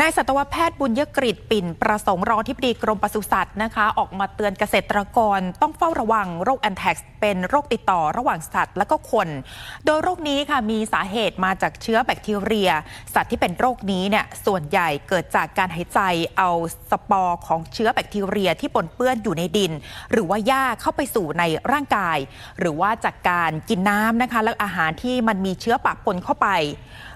นายสัตวแพทย์บุญยกฤษปิ่นประสงค์รองที่ปดีกรมปศุสัตว์นะคะ ออกมาเตือนเกษตรกรต้องเฝ้าระวังโรคแอนแท็กซ์เป็นโรคติดต่อระหว่างสัตว์และก็คน โดยโรคนี้ค่ะมีสาเหตุมาจากเชื้อแบคทีเรีย สัตว์ที่เป็นโรคนี้เนี่ยส่วนใหญ่เกิดจากการหายใจเอาสปอร์ของเชื้อแบคทีเรียที่ปนเปื้อนอยู่ในดิน หรือว่าหญ้าเข้าไปสู่ในร่างกาย หรือว่าจากการกินน้ำนะคะ และอาหารที่มันมีเชื้อปะปนเข้าไป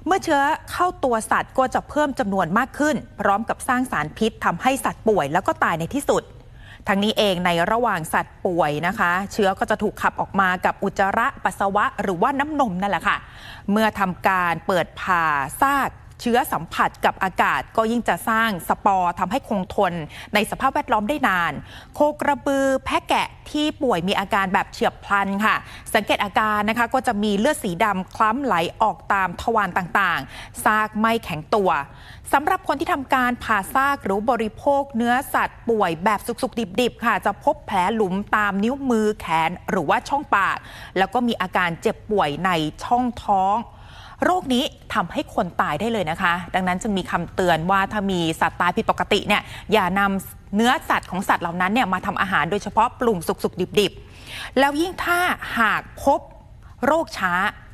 เมื่อเชื้อเข้าตัวสัตว์ก็จะเพิ่มจำนวนมากขึ้น พร้อมกับสร้างสารพิษทำให้สัตว์ป่วยแล้วก็ตายในที่สุดทั้งนี้เองในระหว่างสัตว์ป่วยนะคะ เชื้อก็จะถูกขับออกมากับอุจจาระปัสสาวะ หรือว่าน้ำนมนั่นแหละค่ะ เมื่อทำการเปิดผ่าซาก ชื้อสัมผัสกับอากาศ ก็ยิ่งจะสร้างสปอร์ทำให้คงทน ในสภาพแวดล้อมได้นาน โคกระบือแพะแกะที่ป่วยมีอาการแบบเฉียบพลันค่ะ สังเกตอาการนะคะก็จะมีเลือดสีดำคล้ำไหลออกตามทวารต่างๆ ซากไม่แข็งตัวสำหรับคนที่ทำการผ่าซากหรือบริโภคเนื้อสัตว์ป่วยแบบสุกๆ ดิบๆ ค่ะ จะพบแผลหลุมตามนิ้วมือแขนหรือว่าช่องปาก แล้วก็มีอาการเจ็บป่วยในช่องท้อง โรคนี้ทำให้คนตายได้เลยนะคะ ดังนั้นจึงมีคำเตือนว่าถ้ามีสัตว์ตายผิดปกติเนี่ยอย่านำเนื้อสัตว์ของสัตว์เหล่านั้นเนี่ยมาทำอาหารโดยเฉพาะปรุงสุกๆดิบๆ แล้วยิ่งถ้าหากพบโรคช้า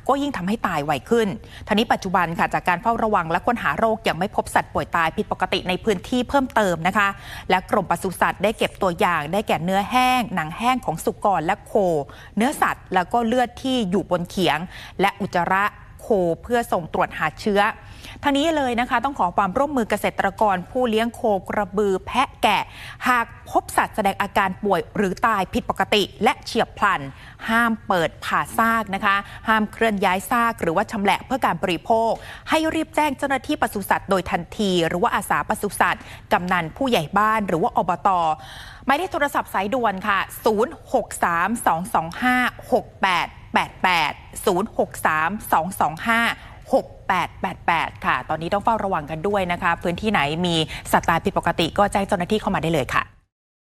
ก็ยิ่งทำให้ตายไวขึ้นทีนี้ปัจจุบันค่ะจากการเฝ้าระวังและค้นหาโรคยังไม่พบสัตว์ป่วยตายผิดปกติในพื้นที่เพิ่มเติมนะคะ และกรมปศุสัตว์ได้เก็บตัวอย่าง ได้แก่เนื้อแห้ง หนังแห้งของสุกรและโค เนื้อสัตว์ แล้วก็เลือดที่อยู่บนเขียง และอุจจาระ โคเพื่อส่งตรวจหาเชื้อทางนี้เลยนะคะต้องขอความร่วมมือเกษตรกรผู้เลี้ยงโคกระบือแพะแกะ หากพบสัตว์แสดงอาการป่วยหรือตายผิดปกติและเฉียบพลัน ห้ามเปิดผ่าซากนะคะ ห้ามเคลื่อนย้ายซากหรือว่าชำแหละเพื่อการบริโภค ให้รีบแจ้งเจ้าหน้าที่ปศุสัตว์โดยทันที หรือว่าอาสาปศุสัตว์กำนันผู้ใหญ่บ้านหรือว่าอบตไม่ได้โทรศัพท์สายด่วนค่ะ 06322568 888 063-225-6888 ค่ะ ตอนนี้ต้องเฝ้าระวังกันด้วยนะคะ พื้นที่ไหนมีสัตว์ตายผิดปกติก็แจ้งเจ้าหน้าที่เข้ามาได้เลยค่ะ